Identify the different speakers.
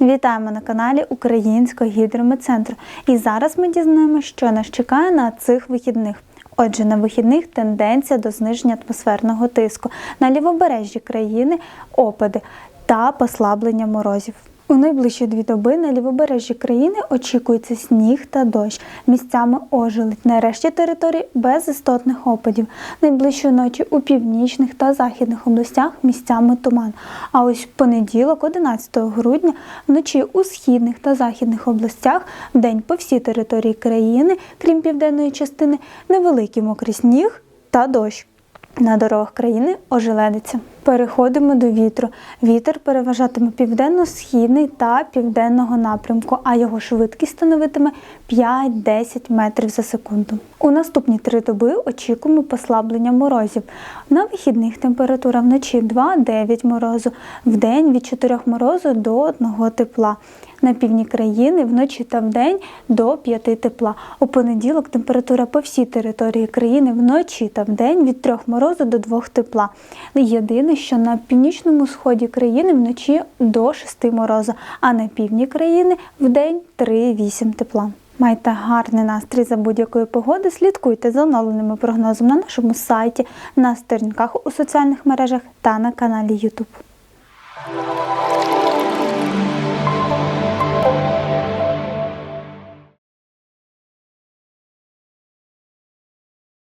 Speaker 1: Вітаємо на каналі Українського гідрометцентру. І зараз ми дізнаємося, що нас чекає на цих вихідних. Отже, на вихідних тенденція до зниження атмосферного тиску на лівобережжі країни опади та послаблення морозів. У найближчі дві доби на лівобережжі країни очікується сніг та дощ. Місцями ожеледь. На решті території без істотних опадів. Найближчої ночі у північних та західних областях місцями туман. А ось в понеділок, 11 грудня, вночі у східних та західних областях, вдень по всій території країни, крім південної частини, невеликий мокрий сніг та дощ. На дорогах країни ожеледиться. Переходимо до вітру. Вітер переважатиме південно-східний та південного напрямку, а його швидкість становитиме 5-10 метрів за секунду. У наступні три доби очікуємо послаблення морозів. На вихідних температура вночі 2-9 морозу, вдень від 4 морозу до 1 тепла. На півдні країни вночі та вдень до 5 тепла. У понеділок температура по всій території країни вночі та вдень від 3 морозу до 2 тепла. Єдине, що на північному сході країни вночі до 6 морозу, а на півдні країни вдень 3-8 тепла. Майте гарний настрій за будь-якої погоди. Слідкуйте за оновленими прогнозами на нашому сайті, на сторінках у соціальних мережах та на каналі YouTube.